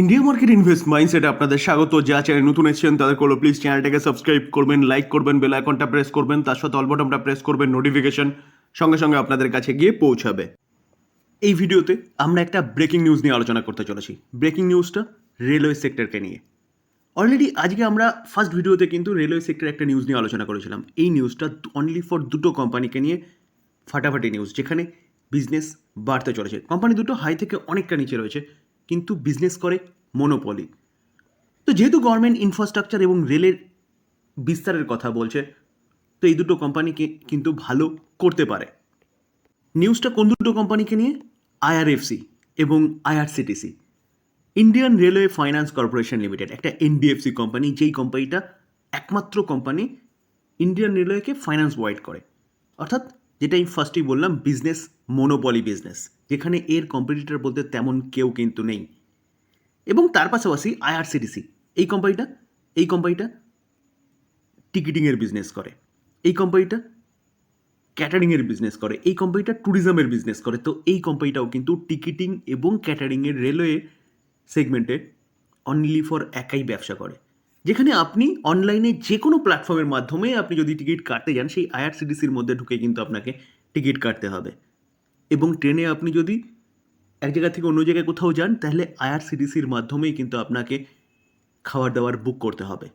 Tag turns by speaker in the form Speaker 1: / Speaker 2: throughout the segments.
Speaker 1: India market invest মাইন্ডসেটে আপনাদের স্বাগত যা চ্যানেল নতুন এসেছেন তাদের করলো প্লিজ চ্যানেলটাকে সাবস্ক্রাইব করবেন লাইক করবেন বেল আইকনটা প্রেস করবেন তার সাথে অলবটনটা প্রেস করবেন নোটিফিকেশন সঙ্গে সঙ্গে আপনাদের কাছে গিয়ে পৌঁছাবে এই ভিডিওতে আমরা একটা ব্রেকিং নিউজ নিয়ে আলোচনা করতে চলেছি ব্রেকিং নিউজটা রেলওয়ে সেক্টরকে নিয়ে অলরেডি আজকে আমরা ফার্স্ট ভিডিওতে কিন্তু রেলওয়ে সেক্টর একটা নিউজ নিয়ে আলোচনা করেছিলাম এই নিউজটা অনলি ফর দুটো কোম্পানিকে নিয়ে ফাটাফাটি নিউজ যেখানে বিজনেস বাড়তে চলেছে কোম্পানি দুটো হাই থেকে অনেকটা নিচে রয়েছে কিন্তু বিজনেস করে মনোপলি তো যেহেতু গভর্নমেন্ট ইনফ্রাস্ট্রাকচার এবং রেলের বিস্তারের কথা বলছে তো এই দুটো কোম্পানিকে কিন্তু ভালো করতে পারে নিউজটা কোন দুটো কোম্পানিকে নিয়ে আইআরএফসি এবং IRCTC Indian railway finance corporation limited একটা এনবিএফসি কোম্পানি যেই কোম্পানিটা একমাত্র কোম্পানি ইন্ডিয়ান রেলওয়েকে ফাইন্যান্স প্রোভাইড করে অর্থাৎ যেটা আমি ফার্স্টেই বললাম বিজনেস মনোপলি বিজনেস যেখানে এর কম্পিটিটর বলতে তেমন কেউ কিন্তু নেই এবং তার পাশাপাশি আইআরসিটিসি এই কোম্পানিটা এই কোম্পানিটা টিকিটিংয়ের বিজনেস করে এই কোম্পানিটা ক্যাটারিংয়ের বিজনেস করে এই কোম্পানিটা ট্যুরিজমের বিজনেস করে তো এই কোম্পানিটাও কিন্তু টিকিটিং এবং ক্যাটারিংয়ের রেলওয়ে সেগমেন্টে অনলি ফর একাই ব্যবসা করে যেখানে আপনি অনলাইনে যে কোনো প্ল্যাটফর্মের মাধ্যমে আপনি যদি টিকিট কাটতে যান সেই আইআরসিডিসির মধ্যে ঢুকে কিন্তু আপনাকে টিকিট কাটতে হবে এবং ট্রেনে আপনি যদি এক জায়গা থেকে অন্য জায়গায় কোথাও যান তাহলে আইআরসিডিসির মাধ্যমেই কিন্তু আপনাকে খাবার দাবার বুক করতে হবে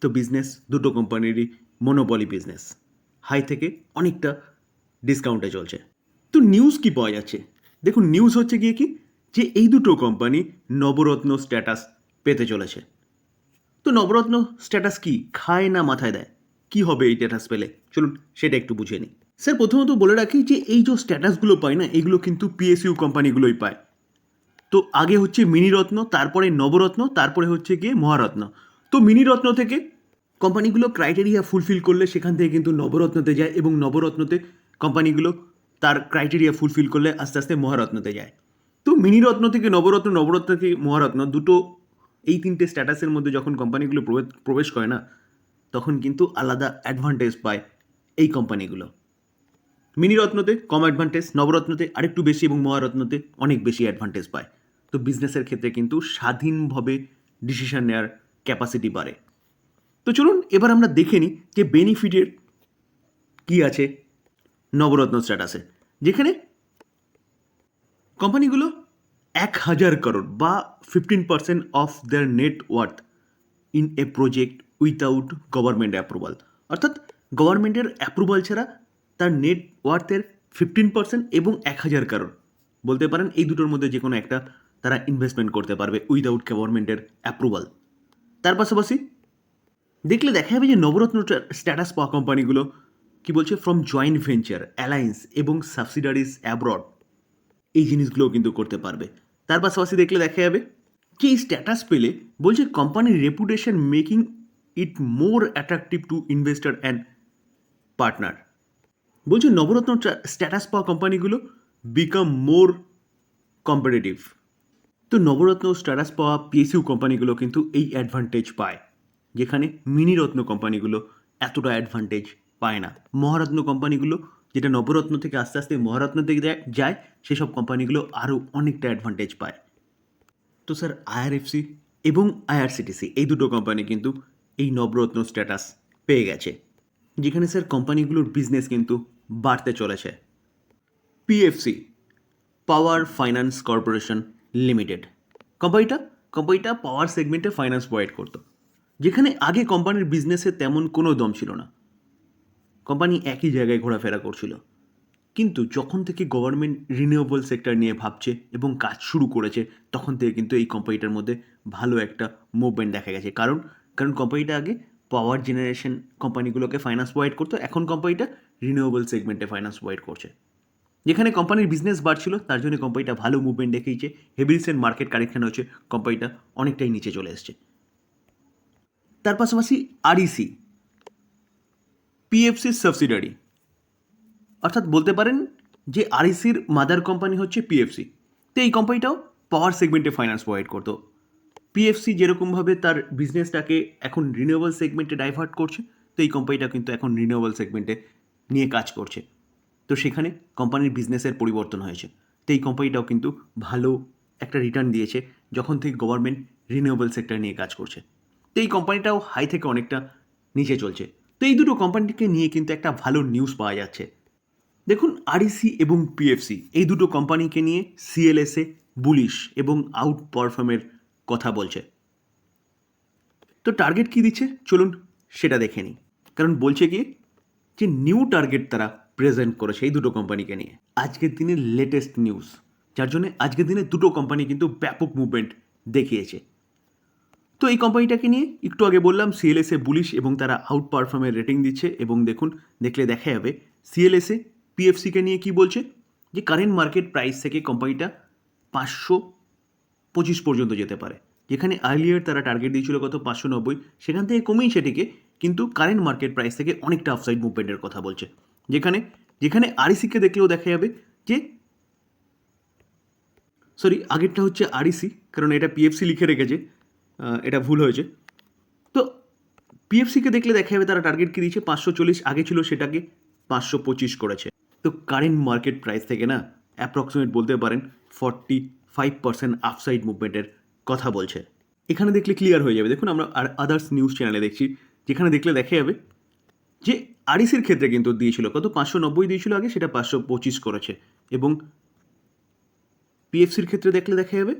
Speaker 1: তো বিজনেস দুটো কোম্পানিরই মনোপলি বিজনেস হাই থেকে অনেকটা ডিসকাউন্টে চলছে তো নিউজ কি পাওয়া যাচ্ছে দেখুন নিউজ হচ্ছে গিয়ে কি যে এই দুটো কোম্পানি নবরত্ন স্ট্যাটাস পেতে চলেছে তো নবরত্ন স্ট্যাটাস কি খায় না মাথায় দেয় কি হবে এই স্ট্যাটাস পেলে চলুন সেটা একটু বুঝে নিই স্যার প্রথমত বলে রাখি যে এই যে স্ট্যাটাসগুলো পায় না এগুলো কিন্তু পিএসইউ কোম্পানিগুলোই পায় তো আগে হচ্ছে মিনিরত্ন তারপরে নবরত্ন তারপরে হচ্ছে গিয়ে মহারত্ন তো মিনিরত্ন থেকে কোম্পানিগুলো ক্রাইটেরিয়া ফুলফিল করলে সেখান থেকে কিন্তু নবরত্নতে যায় এবং নবরত্নতে কোম্পানিগুলো তার ক্রাইটেরিয়া ফুলফিল করলে আস্তে আস্তে মহারত্নতে যায় তো মিনিরত্ন থেকে নবরত্ন নবরত্ন থেকে মহারত্ন দুটো এই তিনটে স্ট্যাটাসের মধ্যে যখন কোম্পানিগুলো প্রবেশ করে না তখন কিন্তু আলাদা অ্যাডভান্টেজ পায় এই কোম্পানিগুলো মিনিরত্নতে কম অ্যাডভান্টেজ নবরত্নতে আরেকটু বেশি এবং মহারত্নতে অনেক বেশি অ্যাডভান্টেজ পায় তো বিজনেসের ক্ষেত্রে কিন্তু স্বাধীনভাবে ডিসিশন নেওয়ার ক্যাপাসিটি বাড়ে তো চলুন এবার আমরা দেখে নিই যে বেনিফিটের কী আছে নবরত্ন স্ট্যাটাসে যেখানে কোম্পানিগুলো এক হাজার করোড় বা fifteen percent of their net worth in a project without government approval অর্থাৎ গভর্নমেন্টের অ্যাপ্রুভাল ছাড়া তার নেট ওয়ার্থের ফিফটিন পার্সেন্ট এবং এক হাজার কারণ বলতে পারেন এই দুটোর মধ্যে যে কোনো একটা তারা ইনভেস্টমেন্ট করতে পারবে উইদাউট গভর্নমেন্টের অ্যাপ্রুভাল তার পাশাপাশি দেখলে দেখা যাবে যে নবরত্ন স্ট্যাটাস পাওয়া কোম্পানিগুলো কি বলছে ফ্রম জয়েন্ট ভেঞ্চার অ্যালায়েন্স এবং সাবসিডারিজ অ্যাব্রড এই জিনিসগুলোও কিন্তু করতে পারবে তার পাশাপাশি দেখলে দেখা যাবে কি এই স্ট্যাটাস পেলে বলছে কোম্পানির reputation making it more attractive to investor and partner বলছে নবরত্ন স্ট্যাটাস পাওয়া কোম্পানিগুলো বিকাম মোর কম্পারেটিভ তো নবরত্ন স্ট্যাটাস পাওয়া পিএসইউ কোম্পানিগুলো কিন্তু এই অ্যাডভান্টেজ পায় যেখানে মিনিরত্ন কোম্পানিগুলো এতটা অ্যাডভান্টেজ পায় না মহারত্ন কোম্পানিগুলো যেটা নবরত্ন থেকে আস্তে আস্তে মহারত্ন থেকে যায় সেসব কোম্পানিগুলো আরও অনেকটা অ্যাডভান্টেজ পায় তো স্যার আইআরএফসি এবং আইআরসিটিসি এই দুটো কোম্পানি কিন্তু এই নবরত্ন স্ট্যাটাস পেয়ে গেছে যেখানে স্যার কোম্পানিগুলোর বিজনেস কিন্তু বাড়তে চলেছে PFC power finance corporation limited কোম্পানিটা কোম্পানিটা পাওয়ার সেগমেন্টে ফাইন্যান্স প্রোভাইড করতো যেখানে আগে কোম্পানির বিজনেসে তেমন কোনো দম ছিল না কোম্পানি একই জায়গায় ঘোরাফেরা করছিল কিন্তু যখন থেকে গভর্নমেন্ট রিনিউয়েবল সেক্টর নিয়ে ভাবছে এবং কাজ শুরু করেছে তখন থেকে কিন্তু এই কোম্পানিটার মধ্যে ভালো একটা মুভমেন্ট দেখা গেছে কারণ কারণ কোম্পানিটা আগে পাওয়ার জেনারেশন কোম্পানিগুলোকে ফাইন্যান্স প্রোভাইড করতো এখন কোম্পানিটা রিনিউয়েবল সেগমেন্টে ফাইন্যান্স প্রোভাইড করছে যেখানে কোম্পানির বিজনেস বাড়ছিল তার জন্য কোম্পানিটা ভালো মুভমেন্ট দেখিয়েছে হেভি রিসেন্ট মার্কেট কারেকশন হয়েছে কোম্পানিটা অনেকটাই নিচে চলে এসছে তার পাশাপাশি আরইসি পিএফসি সাবসিডারি অর্থাৎ বলতে পারেন যে আরইসির মাদার কোম্পানি হচ্ছে পিএফসি তো এই কোম্পানিটাও পাওয়ার সেগমেন্টে ফাইন্যান্স প্রোভাইড করতো পিএফসি যেরকমভাবে তার বিজনেসটাকে এখন রিনিউয়েবল সেগমেন্টে ডাইভার্ট করছে তো এই কোম্পানিটা কিন্তু এখন রিনিউয়েবল সেগমেন্টে নিয়ে কাজ করছে তো সেখানে কোম্পানির বিজনেসের পরিবর্তন হয়েছে তো এই কোম্পানিটাও কিন্তু ভালো একটা রিটার্ন দিয়েছে যখন থেকে গভর্নমেন্ট রিনিউয়েবল সেক্টর নিয়ে কাজ করছে তো এই কোম্পানিটাও হাই থেকে অনেকটা নিচে চলছে তো এই দুটো কোম্পানিকে নিয়ে কিন্তু একটা ভালো নিউজ পাওয়া যাচ্ছে দেখুন আরইসি e এবং পিএফসি এই দুটো কোম্পানিকে নিয়ে সিএলএসএ বুলিশ এবং আউট পারফর্মের কথা বলছে তো টার্গেট কি দিচ্ছে চলুন সেটা দেখে নিই কারণ বলছে কি যে নিউ টার্গেট তারা প্রেজেন্ট করেছে এই দুটো কোম্পানিকে নিয়ে আজকের দিনে লেটেস্ট নিউজ যার জন্য আজকের দিনে দুটো কোম্পানি কিন্তু ব্যাপক মুভমেন্ট দেখিয়েছে তো এই কোম্পানিটাকে নিয়ে একটু আগে বললাম সিএলএসএ বুলিশ এবং তারা আউট পারফর্মের রেটিং দিচ্ছে এবং দেখুন দেখলে দেখা যাবে সিএলএসএ পিএফসিকে নিয়ে কি বলছে যে কারেন্ট মার্কেট প্রাইস থেকে কোম্পানিটা পাঁচশো পঁচিশ পর্যন্ত যেতে পারে যেখানে আর্লিয়ার তারা টার্গেট দিয়েছিল কত পাঁচশো নব্বই সেখান থেকে কমেই সেটিকে কিন্তু কারেন্ট মার্কেট প্রাইস থেকে অনেকটা আফসাইড মুভমেন্টের কথা বলছে যেখানে যেখানে আরিসিকে e দেখলেও দেখা যাবে যে সরি আগেরটা হচ্ছে আরিসি e কারণ এটা পিএফসি লিখে রেখেছে এটা ভুল হয়েছে তো পিএফসিকে দেখলে দেখা যাবে তারা টার্গেট কী দিয়েছে পাঁচশো চল্লিশ আগে ছিল সেটাকে পাঁচশো পঁচিশ করেছে তো কারেন্ট মার্কেট প্রাইস থেকে না অ্যাপ্রক্সিমেট বলতে পারেন ফর্টি ফাইভ পার্সেন্ট আফসাইড মুভমেন্টের কথা বলছে এখানে দেখলে ক্লিয়ার হয়ে যাবে দেখুন আমরা আর আদার্স নিউজ চ্যানেলে দেখছি যেখানে দেখলে দেখা যাবে যে আরিসির ক্ষেত্রে কিন্তু দিয়েছিল কত পাঁচশো নব্বই দিয়েছিল আগে সেটা পাঁচশো পঁচিশ করেছে এবং পিএফসির ক্ষেত্রে দেখলে দেখা যাবে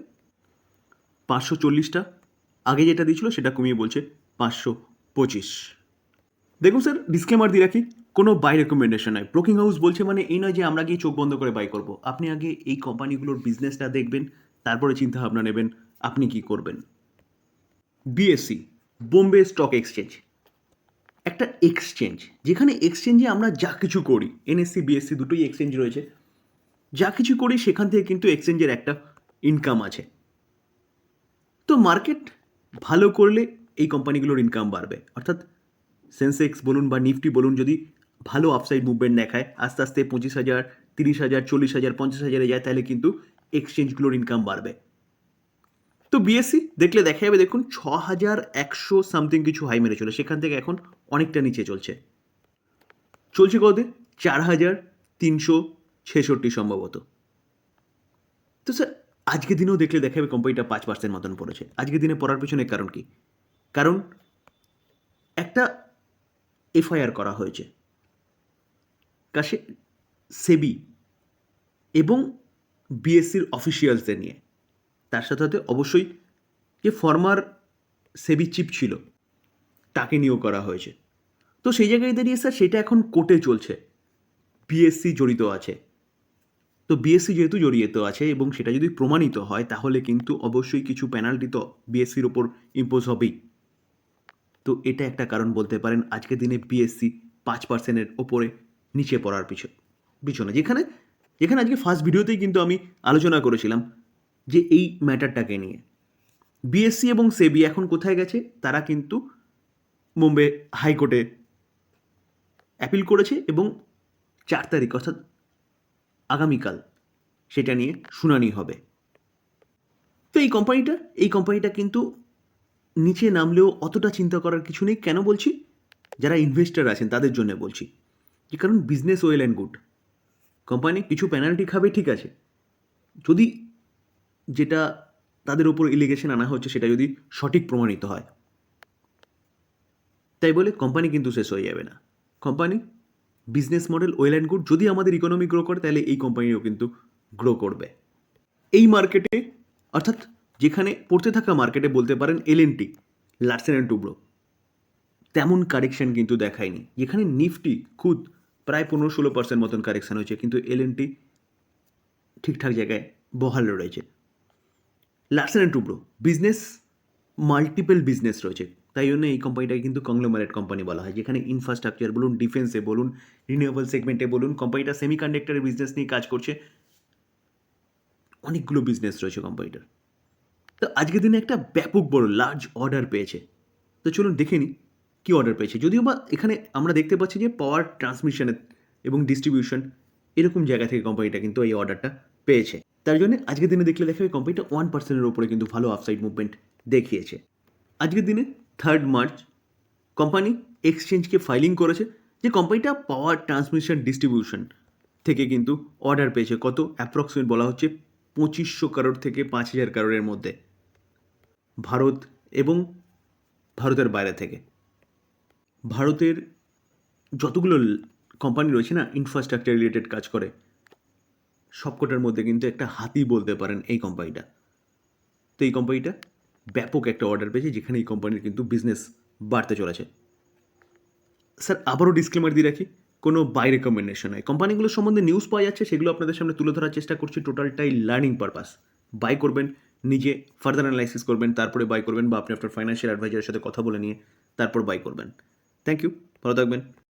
Speaker 1: পাঁচশো চল্লিশটা আগে যেটা দিয়েছিল সেটা কমিয়ে বলছে পাঁচশো পঁচিশ দেখুন স্যার ডিসক্লেমার দিয়ে রাখি কোনো বাই রেকমেন্ডেশন নয় ব্রোকিং হাউস বলছে মানে এই নয় যে আমরা গিয়ে চোখ বন্ধ করে বাই করব আপনি আগে এই কোম্পানিগুলোর বিজনেসটা দেখবেন তারপরে চিন্তা ভাবনা নেবেন আপনি কি করবেন বিএসসি বোম্বে স্টক এক্সচেঞ্জ একটা এক্সচেঞ্জ যেখানে এক্সচেঞ্জে আমরা যা কিছু করি এনএসসি বিএসসি দুটোই এক্সচেঞ্জ রয়েছে যা কিছু করি সেখান থেকে কিন্তু এক্সচেঞ্জের একটা ইনকাম আছে তো মার্কেট ভালো করলে এই কোম্পানিগুলোর ইনকাম বাড়বে অর্থাৎ সেন্সেক্স বলুন বা নিফটি বলুন যদি ভালো আপসাইড মুভমেন্ট দেখায় আস্তে আস্তে পঁচিশ হাজার তিরিশ হাজার চল্লিশ হাজার পঞ্চাশ হাজারে যায় তাহলে কিন্তু এক্সচেঞ্জগুলোর ইনকাম বাড়বে তো বিএসসি দেখলে দেখা যাবে দেখুন ছ হাজার একশো সামথিং কিছু হাই মেরে চলে সেখান থেকে এখন অনেকটা নিচে চলছে চলছে কতদিন চার হাজার তিনশো ছেষট্টি সম্ভবত তো স্যার আজকে দিনেও দেখলে দেখা যাবে কোম্পানিটা পাঁচ পার্সেন্ট মতন পড়েছে আজকে দিনে পড়ার পিছনে কারণ কি কারণ একটা এফআইআর করা হয়েছে কাশে সেবি এবং বিএসসির অফিসিয়ালসদের নিয়ে তার সাথে সাথে অবশ্যই যে ফর্মার সেবি চিপ ছিল তাকে নিয়োগ করা হয়েছে তো সেই জায়গায় দাঁড়িয়ে স্যার সেটা এখন কোর্টে চলছে বিএসসি জড়িত আছে তো বিএসসি যেহেতু জড়িয়ে তো আছে এবং সেটা যদি প্রমাণিত হয় তাহলে কিন্তু অবশ্যই কিছু পেনাল্টি তো বিএসসির ওপর ইম্পোজ হবেই তো এটা একটা কারণ বলতে পারেন আজকে দিনে বিএসসি পাঁচ পার্সেন্টের ওপরে নিচে পড়ার পিছনে পিছনে যেখানে যেখানে আজকে ফার্স্ট ভিডিওতেই কিন্তু আমি আলোচনা করেছিলাম যে এই ম্যাটারটাকে নিয়ে বিএসসি এবং সেবি এখন কোথায় গেছে তারা কিন্তু বোম্বে হাইকোর্টে অ্যাপিল করেছে এবং চার তারিখ অর্থাৎ আগামীকাল সেটা নিয়ে শুনানি হবে তো এই কোম্পানিটা এই কোম্পানিটা কিন্তু নিচে নামলেও অতটা চিন্তা করার কিছু নেই কেন বলছি যারা ইনভেস্টার আছেন তাদের জন্য বলছি যে কারণ business well and good company কিছু পেনাল্টি খাবে ঠিক আছে যদি যেটা তাদের ওপর ইলিগেশন আনা হচ্ছে সেটা যদি সঠিক প্রমাণিত হয় তাই বলে কোম্পানি কিন্তু শেষ হয়ে যাবে না company business model well and good যদি আমাদের ইকোনমি গ্রো করে তাহলে এই কোম্পানিও কিন্তু গ্রো করবে এই মার্কেটে অর্থাৎ যেখানে পড়তে থাকা মার্কেটে বলতে পারেন এলএনটি লার্সেন অ্যান্ড টুব্রো তেমন কারেকশান কিন্তু দেখায়নি যেখানে নিফটি খুদ প্রায় পনেরো ষোলো পার্সেন্ট মতন কারেকশান হয়েছে কিন্তু এলএনটি ঠিকঠাক জায়গায় বহাল রয়েছে Larsen and Toubro business multiple business রয়েছে তাই জন্য এই কোম্পানিটাকে কিন্তু কংলোমারেট কোম্পানি বলা হয় যেখানে ইনফ্রাস্ট্রাকচার বলুন ডিফেন্সে বলুন রিনিউয়েবল সেগমেন্টে বলুন কোম্পানিটা সেমি কন্ডাক্টারের বিজনেস নিয়ে কাজ করছে অনেকগুলো বিজনেস রয়েছে কোম্পানিটার তো আজকের দিনে একটা ব্যাপক বড় লার্জ অর্ডার পেয়েছে তো চলুন দেখে নিই কী অর্ডার পেয়েছে যদিও বা এখানে আমরা দেখতে পাচ্ছি যে পাওয়ার ট্রান্সমিশনের এবং ডিস্ট্রিবিউশন এরকম জায়গা থেকে কোম্পানিটা কিন্তু এই অর্ডারটা পেয়েছে তার জন্য আজকের দিনে দেখলে দেখা যাবে কোম্পানিটা ওয়ান পার্সেন্টের ওপরে কিন্তু ভালো আপসাইড মুভমেন্ট দেখিয়েছে আজকের দিনে থার্ড মার্চ কোম্পানি এক্সচেঞ্জকে ফাইলিং করেছে যে কোম্পানিটা পাওয়ার ট্রান্সমিশন ডিস্ট্রিবিউশন থেকে কিন্তু অর্ডার পেয়েছে কত অ্যাপ্রক্সিমেট বলা হচ্ছে পঁচিশশো কারোর থেকে পাঁচ হাজার কারোরের মধ্যে ভারত এবং ভারতের বাইরে থেকে ভারতের যতগুলো কোম্পানি রয়েছে না ইনফ্রাস্ট্রাকচার রিলেটেড কাজ করে সবকটার মধ্যে কিন্তু একটা হাতি বলতে পারেন এই কোম্পানিটা তো এই কোম্পানিটা ব্যাপক একটা অর্ডার পেয়েছে যেখানে এই কোম্পানির কিন্তু বিজনেস বাড়তে চলেছে স্যার আবারও ডিসক্লেমার দিয়ে রাখি কোনো বাই রেকমেন্ডেশন নয় কোম্পানিগুলো সম্বন্ধে নিউজ পাওয়া যাচ্ছে সেগুলো আপনাদের সামনে তুলে ধরার চেষ্টা করছি টোটালটাই লার্নিং পারপাস বাই করবেন নিজে ফার্দার অ্যানালাইসিস করবেন তারপরে বাই করবেন বা আপনি আপনার ফাইন্যান্সিয়াল অ্যাডভাইজারের সাথে কথা বলে নিয়ে তারপর বাই করবেন থ্যাংক ইউ ভালো থাকবেন